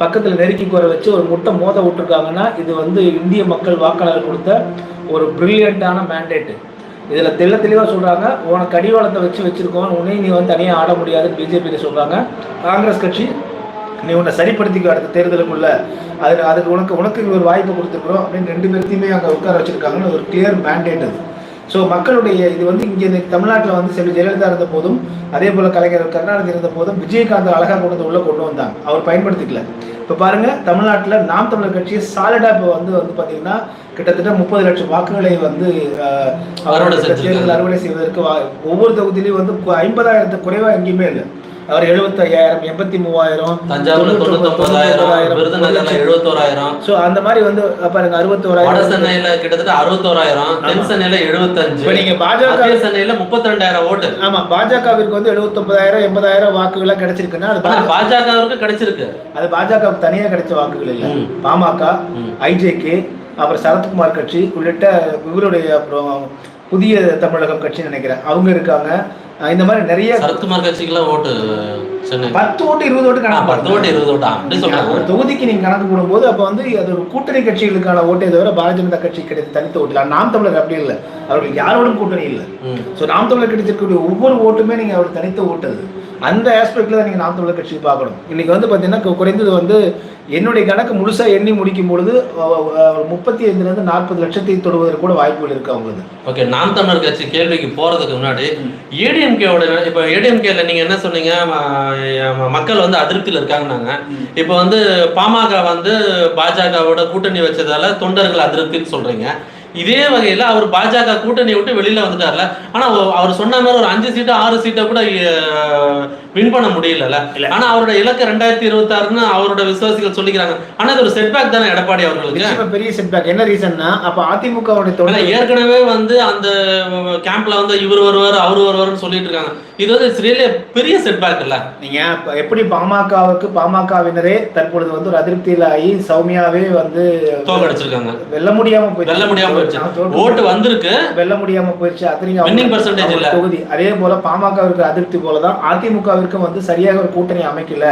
Speaker 2: பக்கத்துல நெருக்கி குறை வச்சு ஒரு முட்டை மோத விட்டுருக்காங்கன்னா இது வந்து இந்திய மக்கள் வாக்காளர் கொடுத்த ஒரு பிரில்லியண்டான மேண்டேட் இதுல தெள்ள தெளிவா சொல்றாங்க. உனக்கு அடிவாளத்தை வச்சு வச்சிருக்கோம் உன்னை நீ வந்து தனியா ஆட முடியாதுன்னு பிஜேபி சொல்றாங்க. காங்கிரஸ் கட்சி நீ உன்னை சரிப்படுத்திக்கோ அடுத்த தேர்தலுக்குள்ள. அது அதுக்கு உனக்கு உனக்கு ஒரு வாய்ப்பு கொடுத்துருக்குறோம் அப்படின்னு ரெண்டு பேர்த்தையுமே அங்கே உட்கார வச்சிருக்காங்கன்னு ஒரு கிளியர் மேண்டேட் அது. ஸோ மக்களுடைய இது வந்து இங்கே தமிழ்நாட்டில் வந்து செல்வி ஜெயலலிதா இருந்த போதும் அதே போல் கலைஞர் கருணாநிதி இருந்த போதும் விஜயகாந்த் அழகாக கொண்டு வந்து உள்ள கொண்டு வந்தாங்க. அவர் பயன்படுத்திக்கல. இப்போ பாருங்க தமிழ்நாட்டில் நாம் தமிழர் கட்சி சாலிடாக இப்போ வந்து வந்து பார்த்தீங்கன்னா கிட்டத்தட்ட முப்பது லட்சம் வாக்குகளை வந்து. தேர்தல் அறுவடை செய்வதற்கு ஒவ்வொரு தொகுதியிலையும் வந்து ஐம்பதாயிரத்துக்கு குறைவாக எங்கேயுமே இல்லை. அவர் எழுபத்தையாயிரம் எண்பத்தி மூவாயிரம்
Speaker 1: தஞ்சாவூர்ல தொண்ணூத்தொன்பதாயிரம் விருதுநகர்ல எழுபத்தோராயிரம்
Speaker 2: ஸோ அந்த மாதிரி வந்து பாருங்க அறுபத்தோராயிரம்
Speaker 1: சென்னையில கிட்டத்தட்ட அறுபத்தோராயிரம் தென். சென்னையில எழுபத்தஞ்சு
Speaker 2: இப்போ நீங்க பாஜக
Speaker 1: சென்னையில முப்பத்தி ரெண்டாயிரம் ஓட்டு
Speaker 2: ஆமா பாஜகவிற்கு வந்து எழுபத்தொன்பதாயிரம் எண்பதாயிரம் வாக்குகள்லாம் கிடைச்சிருக்குன்னா அது
Speaker 1: பாஜகவுக்கு கிடைச்சிருக்கு
Speaker 2: அது பாஜகவுக்கு தனியாக கிடைச்ச வாக்குகள் இல்லை. பாமக. ஐஜேகே அப்புறம் சரத்குமார் கட்சி உள்ளிட்ட இவருடைய அப்புறம் புதிய தமிழகம் கட்சின்னு நினைக்கிறேன். அவங்க இருக்காங்க. இந்த மாதிரி நிறைய
Speaker 1: சரத்குமார் கட்சிக்கெல்லாம் ஓட்டு
Speaker 2: பத்து ஓட்டு இருபது ஓட்டு கணக்கு
Speaker 1: பத்து ஓட்டு இருபது ஓட்டா?
Speaker 2: ஒரு தொகுதிக்கு நீங்க கணக்கு போடும்போது அப்ப வந்து அது ஒரு கூட்டணி கட்சிகளுக்கான ஓட்டை தவிர பாரதிய ஜனதா கட்சி கிடைத்த தனித்த ஓட்டு. நாம் தமிழர் அப்படி இல்லை. அவர்கள் யாரோடும் கூட்டணி இல்லை. ஸோ நாம் தமிழர் கிடைச்சிருக்கக்கூடிய ஒவ்வொரு ஓட்டுமே நீங்க அவர் தனித்த ஓட்டு அது. அந்த ஆஸ்பெக்டில் தான் நீங்க நாம் தமிழர் கட்சி பார்க்கணும். இன்றைக்கி வந்து பார்த்தீங்கன்னா குறைந்தது வந்து என்னுடைய கணக்கு முழுசாக எண்ணி முடிக்கும் பொழுது முப்பத்தி ஐந்துலேருந்து நாற்பது லட்சத்தை தொடுவதற்கு கூட வாய்ப்புகள் இருக்கு அவங்களுக்கு.
Speaker 1: ஓகே நாம் தமிழர் கட்சி கேள்விக்கு போகிறதுக்கு முன்னாடி ஏடிஎம்கேவோட இப்போ ஏடிஎம்கேல நீங்கள் என்ன சொன்னீங்க? மக்கள் வந்து அதிருப்தியில் இருக்காங்கன்னாங்க. இப்போ வந்து பாமக வந்து பாஜகவோட கூட்டணி வச்சதால தொண்டர்கள் அதிருப்தின்னு சொல்கிறீங்க இதே வகையில அவர் பாஜக கூட்டணி விட்டு வெளியில வந்துட்டார்ல. ஆனா ஒ- அவர் சொன்ன மாதிரி ஒரு அஞ்சு சீட்டு ஆறு சீட்டை கூட வின் பண்ண முடியலல்ல.
Speaker 2: இல்ல.
Speaker 1: ஆனா அவரோட இலக்கு ரெண்டாயிரத்தி இருபத்தி ஆறுன்னு அவரோட விசுவாசிகள் சொல்லிக்கிறாங்க. ஆனா இது ஒரு செட்பேக் தானே எடப்பாடி அவர்களுக்கு.
Speaker 2: பெரிய செட்பேக் என்ன ரீசன்னா அப்ப தொண்டை
Speaker 1: ஏற்கனவே வந்து அந்த கேம்ப்ல வந்து இவர் வருவார் அவர் வருவார்னு சொல்லிட்டு இருக்காங்க. இது வந்து a பெரிய செட்பேக் இல்ல.
Speaker 2: நீங்க எப்படி பாமகவுக்கு பாமகவினரே தற்பொழுது வந்து ஒரு அதிருப்தியில ஆகி சௌமியாவே வந்து
Speaker 1: தோக்கடிச்சிருக்காங்க.
Speaker 2: வெல்ல முடியாம போயிடுச்சு
Speaker 1: வெல்ல முடியாம போயிடுச்சு. ஓட்டு வந்திருக்கு.
Speaker 2: வெல்ல முடியாம போயிடுச்சு.
Speaker 1: percentage
Speaker 2: அவங்க
Speaker 1: இல்ல.
Speaker 2: தொகுதி. அதே போல பாமகவிற்கு அதிருப்தி போலதான் அதிமுகவிற்கும் வந்து சரியாக ஒரு கூட்டணி அமைக்கல.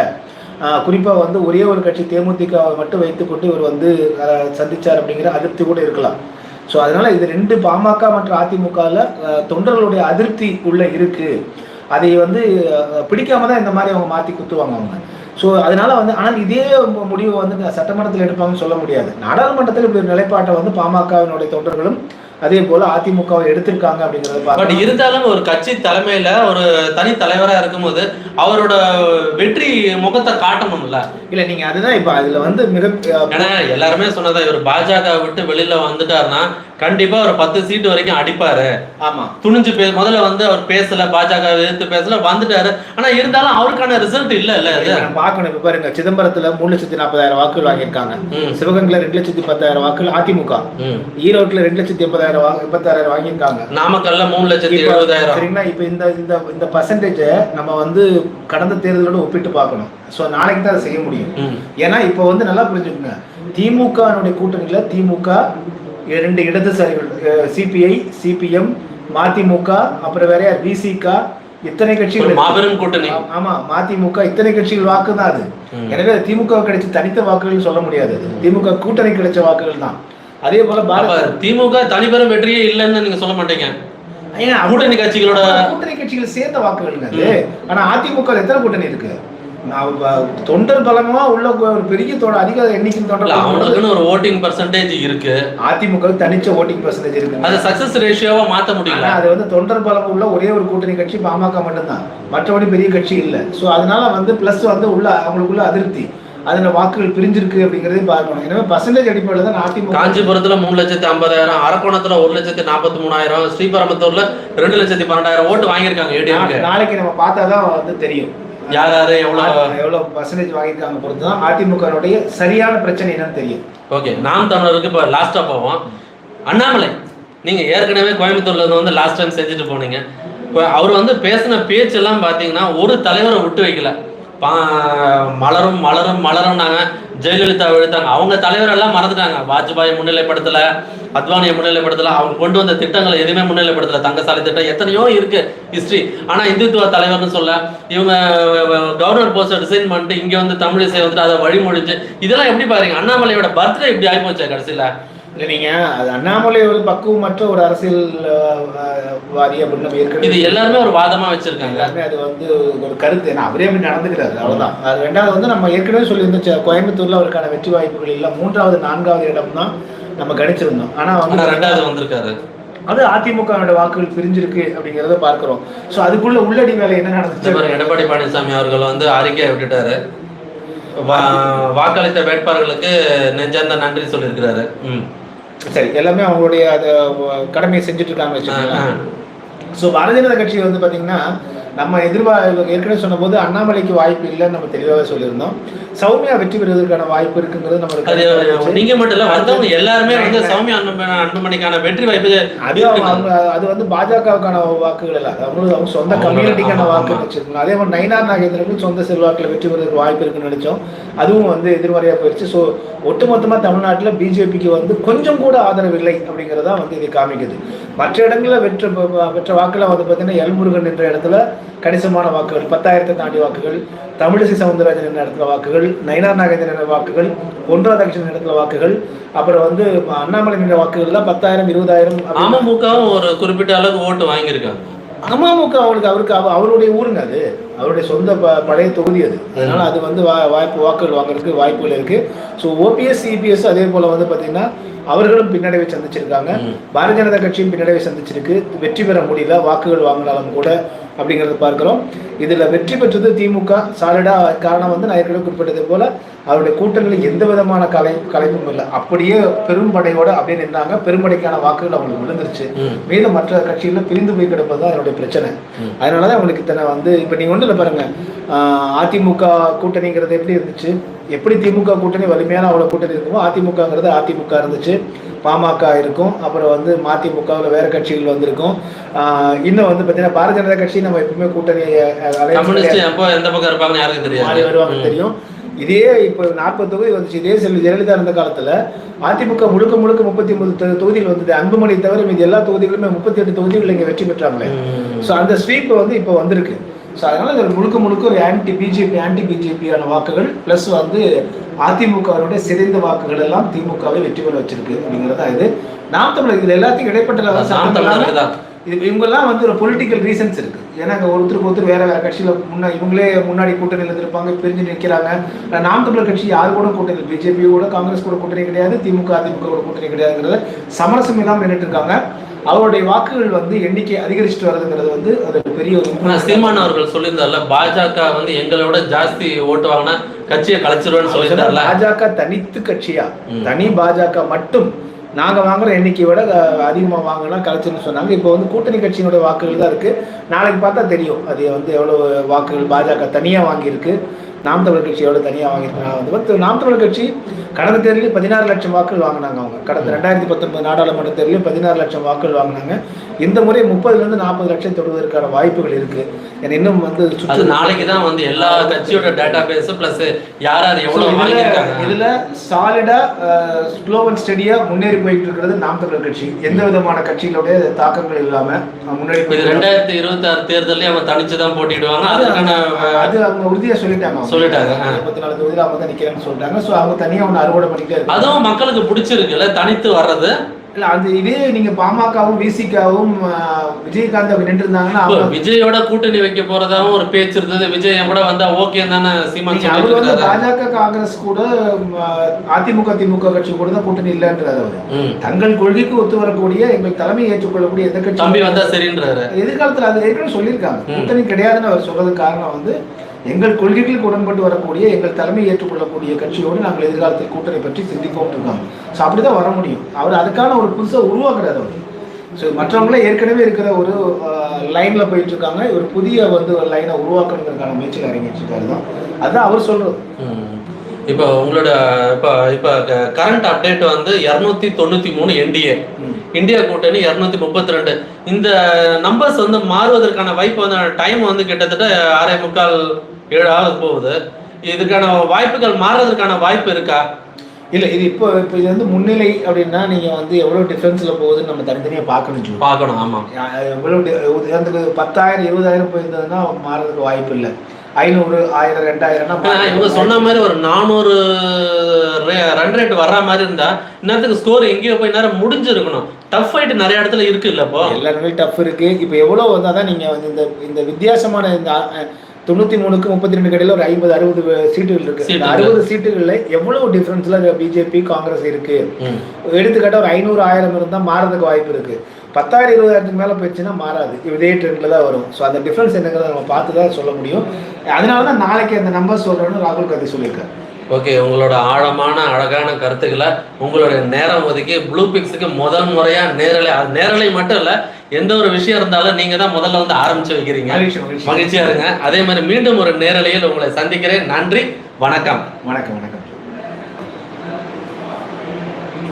Speaker 2: குறிப்பா வந்து ஒரே ஒரு கட்சி தேமுதிகவை மட்டும் வைத்துக்கொண்டு இவர் வந்து சந்திச்சார் அப்படிங்கிற அதிருப்தி கூட இருக்கலாம். ஸோ அதனால இது ரெண்டு பாமக மற்றும் அதிமுகவில் தொண்டர்களுடைய அதிருப்தி உள்ள இருக்கு. அதை வந்து பிடிக்காம தான் இந்த மாதிரி அவங்க மாத்தி குத்துவாங்க அவங்க. ஸோ அதனால வந்து ஆனால் இதே முடிவை வந்து சட்டமன்றத்தில் எடுப்பாங்கன்னு சொல்ல முடியாது. நாடாளுமன்றத்தில் இப்படி நிலைப்பாட்டை வந்து பாமகவினுடைய தொண்டர்களும் அதே போல அதிமுகவை எடுத்திருக்காங்க அப்படிங்கறத
Speaker 1: பட். இருந்தாலும் ஒரு கட்சி தலைமையில ஒரு தனி தலைவரா இருக்கும்போது அவரோட வெற்றி முகத்தை காட்டணும்ல.
Speaker 2: இல்ல நீங்க அதுதான் இப்ப அதுல வந்து மிக
Speaker 1: ஏன்னா எல்லாருமே சொன்னதா இவர் பாஜக விட்டு வெளியில வந்துட்டாருன்னா கண்டிப்பா ஒரு பத்து சீட்டு வரைக்கும் அடிப்பாரு.
Speaker 2: ஆமா.
Speaker 1: துணிஞ்சு பே முதல்ல வந்து அவர் பேசல பாஜக எதிர்த்து பேசல வந்துட்டாரு. ஆனா இருந்தாலும் அவருக்கான ரிசல்ட் இல்ல இல்ல
Speaker 2: பார்க்கணும். இப்ப பாருங்க சிதம்பரத்துல மூணு லட்சத்தி நாற்பதாயிரம் வாக்குகள் வாங்கியிருக்காங்க. சிவகங்கையில ரெண்டு லட்சத்தி பத்தாயிரம் வாக்குகள் அதிமுக.
Speaker 1: ம்.
Speaker 2: ஈரோட்டுல ரெண்டு லட்சத்தி எண்பதாயிரம் வா- எண்பத்தாயிரம் வாங்கியிருக்காங்க.
Speaker 1: நாமக்கல்ல மூணு லட்சத்தி
Speaker 2: இப்ப-
Speaker 1: எழுபதாயிரம்.
Speaker 2: சரிங்களா? இப்ப இந்த இந்த இந்த பர்சன்டேஜை நம்ம வந்து கடந்த தேர்தலோட ஒப்பிட்டு பார்க்கணும். ஸோ நாளைக்கு தான் அதை செய்ய முடியும். ஏன்னா இப்போ வந்து நல்லா புரிஞ்சுக்கோங்க. திமுகனுடைய கூட்டணியில திமுக இரண்டு இடதுசாரிகள் சிபிஐ சிபிஎம் மதிமுக அப்புறம் வேற விசிக இத்தனை கட்சிகள்
Speaker 1: மாபெரும் கூட்டணி.
Speaker 2: ஆமா மதிமுக இத்தனை கட்சிகள் வாக்கு தான் அது. எனவே திமுக கிடைச்ச தனித்த வாக்குகள் சொல்ல முடியாது. திமுக கூட்டணி கிடைச்ச வாக்குகள் தான். அதே போல
Speaker 1: திமுக தனிப்பெரும் வெற்றியே இல்லைன்னு நீங்க சொல்ல மாட்டீங்க. கூட்டணி கட்சிகளோட
Speaker 2: கூட்டணி கட்சிகள் சேர்ந்த வாக்குகள் அது ஆனா அதிமுக எத்தனை கூட்டணி இருக்கு? தொண்டர் பலமா உள்ள ஒரு பெரிய தொ- அதிக எண்ணிக்கை தொண்டர்
Speaker 1: அவங்களுக்குன்னு ஒரு ஓட்டிங் பர்சன்டேஜ் இருக்கு.
Speaker 2: அதிமுக தனிச்ச ஓட்டிங் பர்சன்டேஜ் இருக்கு.
Speaker 1: அது சக்சஸ் ரேஷியோவா மாத்த முடியல.
Speaker 2: அது வந்து தொண்டர் பலம் உள்ள ஒரே ஒரு கூட்டணி கட்சி பாமக மட்டும்தான். மற்றபடி பெரிய கட்சி இல்ல. சோ அதனால வந்து பிளஸ் வந்து உள்ள அவங்களுக்குள்ள அதிருப்தி. அதுல வாக்குகள் பிரிஞ்சிருக்கு அப்படிங்கறதையும் பார்க்கணும். எனவே பர்சன்டேஜ் அடிப்படையில் தான் அதிமுக
Speaker 1: காஞ்சிபுரத்துல மூணு லட்சத்தி ஐம்பதாயிரம் அரக்கோணத்துல ஒரு லட்சத்தி நாற்பத்தி மூணாயிரம் ஸ்ரீபெரும்புத்தூர்ல ரெண்டு லட்சத்தி பன்னெண்டாயிரம் ஓட்டு வாங்கியிருக்காங்க
Speaker 2: நாளைக்கு நம்ம பார்த்தாதான் வந்து தெரியும்.
Speaker 1: யார் யாரு எவ்வளவு?
Speaker 2: எவ்வளவு பர்சன்டேஜ் வாங்கியிருக்காங்க பொறுத்து தான் அதிமுகனுடைய சரியான பிரச்சனை என்னன்னு தெரியும்.
Speaker 1: ஓகே நாம் தமிழருக்கு இப்போ லாஸ்டா போவோம். அண்ணாமலை நீங்க ஏற்கனவே கோயம்புத்தூர்ல இருந்து வந்து லாஸ்ட் டைம் செஞ்சுட்டு போனீங்க. அவர் வந்து பேசின பேச்செல்லாம் பார்த்தீங்கன்னா ஒரு தலைவரை விட்டு வைக்கல. பா- மலரும் மலரும் மலரும்னாங்க. ஜெயலலிதா எழுத்தாங்க அவங்க தலைவரெல்லாம் மறந்துட்டாங்க. வாஜ்பாய் முன்னிலைப்படுத்தல அத்வானியை முன்னிலைப்படுத்தல அவங்க கொண்டு வந்த திட்டங்களை எதுவுமே முன்னிலைப்படுத்தல. தங்கசாலை திட்டம் எத்தனையோ இருக்கு ஹிஸ்டரி ஆனா இந்துத்துவ தலைவர்னு சொல்ல இவங்க கவர்னர் போஸ்டர் டிசைன் பண்ணிட்டு இங்க வந்து தமிழிசை வந்துட்டு அதை வழிமொழிஞ்சு இதெல்லாம் எப்படி பாருங்க அண்ணாமலையோட பர்த்டே இப்படி ஆகிப்போச்சு கடைசியில.
Speaker 2: இல்லை நீங்க அது அண்ணாமலை ஒரு பக்குவமற்ற ஒரு அரசியல் வாதி அப்படின்னு நம்ம
Speaker 1: இது எல்லாருமே ஒரு வாதமா வச்சிருக்காங்க.
Speaker 2: எல்லாருமே அது வந்து ஒரு கருத்து. ஏன்னா அவரே அப்படி நடந்துக்கிறாரு. அவ்வளவுதான். அது ரெண்டாவது வந்து நம்ம ஏற்கனவே சொல்லியிருந்தோம் சே- கோயம்புத்தூர்ல அவருக்கான வெற்றி வாய்ப்புகள் இல்லை. மூன்றாவது நான்காவது இடம் தான் நம்ம கணிச்சிருந்தோம். ஆனா
Speaker 1: ஆனா
Speaker 2: வந்து
Speaker 1: ரெண்டாவது வந்திருக்காரு.
Speaker 2: அது அதிமுகவோட வாக்குகள் பிரிஞ்சிருக்கு அப்படிங்கறத பார்க்கிறோம். சோ அதுக்குள்ள உள்ளடி வேலை என்ன நடந்துச்சு?
Speaker 1: எடப்பாடி பழனிசாமி அவர்கள் வந்து அறிக்கையை விட்டுட்டாரு. வாக்களித்த வேட்பாளர்களுக்கு நெஞ்சார்ந்த நன்றி சொல்லியிருக்கிறாரு. ம்.
Speaker 2: சரி எல்லாமே அவங்களுடைய அது கடமையை செஞ்சுட்டு இருக்காங்க வச்சுக்கோங்களேன். ஸோ பாரதிய ஜனதா கட்சி வந்து பார்த்தீங்கன்னா நம்ம எதிர்பார்க்க ஏற்கனவே சொன்னபோது அண்ணாமலைக்கு வாய்ப்பு இல்லைன்னு நம்ம தெளிவாகவே சொல்லியிருந்தோம். சௌமியா வெற்றி பெறுவதற்கான வாய்ப்பு இருக்குங்கிறது நம்ம.
Speaker 1: நீங்க மட்டும் இல்ல வந்தவங்க எல்லாருமே வந்து சௌமியா அன்புமணிக்கான வெற்றி வாய்ப்பு
Speaker 2: அது அவங்க அது வந்து பாஜகவுக்கான வாக்குகள் இல்ல. அது அவங்களுக்கு அவங்க சொந்த கம்யூனிட்டிக்கான வாக்கு. வச்சிருக்கணும். அதே மாதிரி நயினார் நாகேந்திரனுக்கு சொந்த செல்வாக்கில் வெற்றி பெறுவதற்கு வாய்ப்பு இருக்குன்னு நினைச்சோம். அதுவும் வந்து எதிர்மறையா போயிடுச்சு ஸோ ஒட்டுமொத்தமா தமிழ்நாட்டில் பிஜேபிக்கு வந்து கொஞ்சம் கூட ஆதரவு இல்லை அப்படிங்கிறதா வந்து இது காமிக்குது. மற்ற இடங்களில் வெற்ற பெற்ற வாக்குல வந்து பார்த்தீங்கன்னா எல்முருகன் என்ற இடத்துல கணிசமான வாக்குகள் பத்தாயிரத்தை தாண்டி வாக்குகள் தமிழிசை சவுந்தரராஜன் என்ற இடத்துல வாக்குகள் நயினார் நாகேந்திரன் என்ற வாக்குகள் பொன் ராதாகிருஷ்ணன் இடத்துல வாக்குகள் அப்புறம் வந்து அண்ணாமலை என்ற வாக்குகள்லாம் பத்தாயிரம் இருபதாயிரம்
Speaker 1: அமமுகவும் ஒரு குறிப்பிட்ட அளவுக்கு ஓட்டு வாங்கியிருக்காங்க.
Speaker 2: அமமுக அவருக்கு அவருக்கு அவ- அவருடைய ஊருங்க அது. அவருடைய சொந்த ப- பழைய தொகுதி அது. அதனால அது வந்து வா- வாய்ப்பு வாக்குகள் வாங்குறதுக்கு வாய்ப்புகள் இருக்கு. ஸோ ஓபிஎஸ் சிபிஎஸ் அதே போல வந்து பார்த்தீங்கன்னா அவர்களும் பின்னடைவை சந்திச்சிருக்காங்க. பாரதிய ஜனதா கட்சியும் பின்னடைவை சந்திச்சிருக்கு. வெற்றி பெற முடியல வாக்குகள் வாங்கினாலும் கூட அப்படிங்கிறத பார்க்கிறோம். இதுல வெற்றி பெற்றது திமுக சாலிடா காரணம் வந்து நான் ஏற்கனவே குறிப்பிட்டது போல அவருடைய கூட்டணியில் எந்த விதமான கலை கலைப்பும் இல்லை. அப்படியே பெரும்படையோட அப்படியே நின்றாங்க பெரும்படைக்கான வாக்குகள் அவங்களுக்கு விழுந்துருச்சு.
Speaker 1: ம்.
Speaker 2: மீதம் மற்ற கட்சிகளில் பிரிந்து போய் கிடப்பது தான் என்னுடைய பிரச்சனை. அதனால தான் உங்களுக்கு இத்தனை வந்து இப்போ நீங்கள் ஒன்றும் இல்லை பாருங்க. அதிமுக கூட்டணிங்கிறது எப்படி இருந்துச்சு? எப்படி திமுக கூட்டணி வலிமையான அவ்வளோ கூட்டணி இருக்குமோ அதிமுகங்கிறது அதிமுக இருந்துச்சு. பாமக இருக்கும். அப்புறம் வந்து மதிமுகவில் வேற கட்சிகள் வந்திருக்கும். இன்னும் வந்து பார்த்தீங்கன்னா பாரதிய ஜனதா கட்சி நம்ம எப்பவுமே கூட்டணி வருவாங்க தெரியும். இதே இப்போ நாற்பது தொகுதி வந்துச்சு. இதே செல்வி ஜெயலலிதா இருந்த காலத்துல அதிமுக முழுக்க முழுக்க முப்பத்தி ஒன்பது தொகுதியில் வந்தது. அன்புமணி தவிர மீதி எல்லா தொகுதிகளுமே முப்பத்தி எட்டு தொகுதிகள் இங்கே வெற்றி பெற்றாங்களே. ஸோ அந்த ஸ்வீப் வந்து இப்போ வந்திருக்கு. ஸோ அதனால இது முழுக்க முழுக்க ஒரு ஆன்டி பிஜேபி ஆன்டி பிஜேபியான வாக்குகள் ப்ளஸ் வந்து அதிமுகவுடைய சிதைந்த வாக்குகள் எல்லாம் திமுகவை வெற்றி பெற வச்சிருக்கு அப்படிங்கிறது இது. நாம் தமிழர் இதில் எல்லாத்தையும் இடைப்பட்ட இது இவங்கெல்லாம் வந்து ஒரு பொலிட்டிக்கல் ரீசன்ஸ் இருக்கு. ஏன்னா அங்க ஒருத்தருக்கு ஒருத்தர் வேற வேற கட்சியில முன்ன இவங்களே முன்னாடி கூட்டணியில் இருந்திருப்பாங்க பிரிஞ்சு நிற்கிறாங்க நாம் தமிழர் கட்சி யாரு கூட கூட்டணி பிஜேபி கூட காங்கிரஸ் கூட கூட்டணி கிடையாது திமுக அதிமுக கூட கூட்டணி கிடையாதுங்கிறத சமரசம் இல்லாமல் நின்றுட்டு இருக்காங்க. அவருடைய வாக்குகள் வந்து எண்ணிக்கை அதிகரிச்சுட்டு வருதுங்கிறது வந்து அது பெரிய ஒரு
Speaker 1: சீமான் அவர்கள் சொல்லியிருந்தார்ல பாஜக வந்து எங்களை விட ஜாஸ்தி ஓட்டு வாங்கினா கட்சியை கலைச்சிருவேன்னு சொல்லியிருந்தார்ல.
Speaker 2: பாஜக தனித்து கட்சியா. தனி பாஜக மட்டும் நாங்கள் வாங்குற எண்ணிக்கையை விட அதிகமாக வாங்கலாம் வாங்கினா கலைச்சுன்னு சொன்னாங்க. இப்போ வந்து கூட்டணி கட்சியினுடைய வாக்குகள் தான் இருக்குது நாளைக்கு பார்த்தா தெரியும். அது வந்து எவ்வளோ வாக்குகள் பாஜக தனியாக வாங்கியிருக்கு. நாம் தமிழ் கட்சி எவ்வளோ தனியாக வாங்கியிருக்காங்க வந்து பத்து நாம் தமிழ் கட்சி கடந்த தேர்தலில் பதினாறு லட்சம் வாக்குகள் வாங்கினாங்க அவங்க. கடந்த ரெண்டாயிரத்தி பத்தொன்பது நாடாளுமன்ற தேர்தலில் பதினாறு லட்சம் வாக்குகள் வாங்கினாங்க. இந்த முறை முப்பதுல இருந்து நாற்பது லட்சம் தொடுவதற்கான வாய்ப்புகள் இருக்கு ஏன்னா இன்னும் வந்து சுற்று
Speaker 1: நாளைக்கு தான் வந்து எல்லா கட்சியோட டேட்டா பேஸ் பிளஸ் யார் யார்
Speaker 2: இதுல
Speaker 1: வாங்கியிருக்காங்க
Speaker 2: இதுல சாலிடா ஸ்லோ அண்ட் ஸ்டடியா முன்னேறி போயிட்டு இருக்கிறது நாம் தமிழர் கட்சி எந்த விதமான கட்சிகளுடைய தாக்கங்கள் இல்லாம அஹ், முன்னேறி
Speaker 1: இது. ரெண்டாயிரத்தி இருபத்தி ஆறு தேர்தலையும் அவன் தனிச்சு தான் போட்டிடுவாங்க
Speaker 2: அது
Speaker 1: அதுக்கான
Speaker 2: அது அவங்க உறுதியா சொல்லிட்டாங்க அவங்க.
Speaker 1: சொல்லிட்டாங்க, ஆ.
Speaker 2: இருபத்தி நாலு தொகுதியில் அவங்க தான் நிக்கிறேன்னு சொல்லிட்டாங்க ஸோ அவங்க தனியா ஒன்று அறுவடை இருக்காங்க
Speaker 1: அதுவும் மக்களுக்கு பிடிச்சிருக்குல்ல தனித்து வர்றது
Speaker 2: இல்ல அது இதே நீங்க பாமகவும் விசிகாவும் விஜயகாந்த் அப்படி நின்று இருந்தாங்கன்னா
Speaker 1: விஜயோட கூட்டணி வைக்க போறதாவும் ஒரு பேச்சு இருந்தது. விஜய் கூட வந்தா ஓகே தானே சீமான்
Speaker 2: அவர் வந்து பாஜக காங்கிரஸ் கூட அதிமுக திமுக கட்சி கூட தான் கூட்டணி இல்லைன்றது அவர். தங்கள் கொள்கைக்கு ஒத்து வரக்கூடிய எங்கள் தலைமை ஏற்றுக்கொள்ளக்கூடிய எந்த கட்சி
Speaker 1: தம்பி வந்தா சரின்றாரு.
Speaker 2: எதிர்காலத்துல அது ஏற்கனவே சொல்லியிருக்காங்க. கூட்டணி கிடையாதுன்னு அவர் சொல்றதுக்கு காரணம் வந்து எங்கள் கொள்கைகளுக்கு உடன்பட்டு வரக்கூடிய எங்கள் தலைமை ஏற்றுக்கொள்ளக்கூடிய கட்சியோடு நாங்கள் எதிர்காலத்தில் கூட்டணி பற்றி சிந்திப்போம் இருக்காங்க ஸோ அப்படிதான் வர முடியும். அவர் அதுக்கான ஒரு புதுசாக உருவாக்குறாரு அவர். ஸோ மற்றவங்களே ஏற்கனவே இருக்கிற ஒரு லைன்ல போயிட்டு இருக்காங்க. ஒரு புதிய வந்து ஒரு லைனை உருவாக்கணுங்கிறதுக்கான முயற்சியில் இறங்கிட்டு இருக்காரு தான். அதுதான் அவர் சொல்றது.
Speaker 1: ம். இப்போ உங்களோட இப்போ இப்போ கரண்ட் அப்டேட் வந்து இரநூத்தி தொண்ணூத்தி மூணு என்டிஏ. இந்தியா கூட்டணி இரநூத்தி முப்பத்தி ரெண்டு. இந்த நம்பர்ஸ் வந்து மாறுவதற்கான வாய்ப்பு வந்து டைம் வந்து கிட்டத்தட்ட ஆறே முக்கால் ஏழு ஆகுது போகுது. இதுக்கான வாய்ப்புகள் மாறுறதுக்கான வாய்ப்பு இருக்கா?
Speaker 2: இல்ல இது இப்போ இப்போ இது வந்து முன்னிலை அப்படின்னா நீங்க வந்து எவ்வளவு டிஃபரன்ஸ்ல போகுதுன்னு நம்ம தனித்தனியா பார்க்கணும்.
Speaker 1: பார்க்கணும் ஆமா.
Speaker 2: எவ்வளோ பத்தாயிரம் இருபதாயிரம் போயிருந்ததுன்னா மாறதுக்கு வாய்ப்பு இல்லை. ஐநூறு ஆயிரம் ரெண்டாயிரம்னா
Speaker 1: ஆனா, இவங்க சொன்ன மாதிரி ஒரு நானூறு ரன் ரேட் வர்ற மாதிரி இருந்தா இன்னத்துக்கு ஸ்கோர் எங்கேயோ போய் நேரம் முடிஞ்சிருக்கணும். டஃப் ஃபைட் நிறைய இடத்துல இருக்கு இல்ல இப்போ?
Speaker 2: எல்லாருமே டஃப் இருக்கு. இப்போ எவ்வளோ வந்தால் தான் நீங்கள் வந்து இந்த இந்த வித்தியாசமான இந்த தொண்ணூத்தி மூணுக்கு முப்பத்தி ரெண்டு கடையில் ஒரு ஐம்பது அறுபது சீட்டுகள் இருக்கு. அறுபது சீட்டுகளில் எவ்வளவு டிஃப்ரென்ஸ்ல பிஜேபி காங்கிரஸ் இருக்கு. எடுத்துக்காட்டா ஒரு ஐநூறு ஆயிரம் இருந்தால் மாறதுக்கு வாய்ப்பு இருக்கு. பத்தாயிரம் இருபதாயிரத்துக்கு மேலே போயிடுச்சுன்னா மாறாது. இதே ட்ரெண்டில் தான் வரும். ஸோ அந்த டிஃப்ரென்ஸ் என்னங்கிறத நம்ம பார்த்து தான் சொல்ல முடியும். அதனால தான் நாளைக்கு அந்த நம்பர் சொல்கிறேன்னு ராகுல் காந்தி சொல்லியிருக்காரு.
Speaker 1: ஓகே உங்களோட ஆழமான அழகான கருத்துக்களை உங்களுடைய நேரம் ஒதுக்கி ப்ளூ பிக்ஸுக்கு முதல் முறையா நேரலை அது நேரலை மட்டும் இல்ல எந்த ஒரு விஷயம் இருந்தாலும் நீங்க தான் முதல்ல வந்து ஆரம்பிச்சு வைக்கிறீங்க.
Speaker 2: மகிழ்ச்சி மகிழ்ச்சி.
Speaker 1: மகிழ்ச்சியா இருங்க. அதே மாதிரி மீண்டும் ஒரு நேரலையில் உங்களை சந்திக்கிறேன். நன்றி வணக்கம்.
Speaker 2: வணக்கம் வணக்கம்.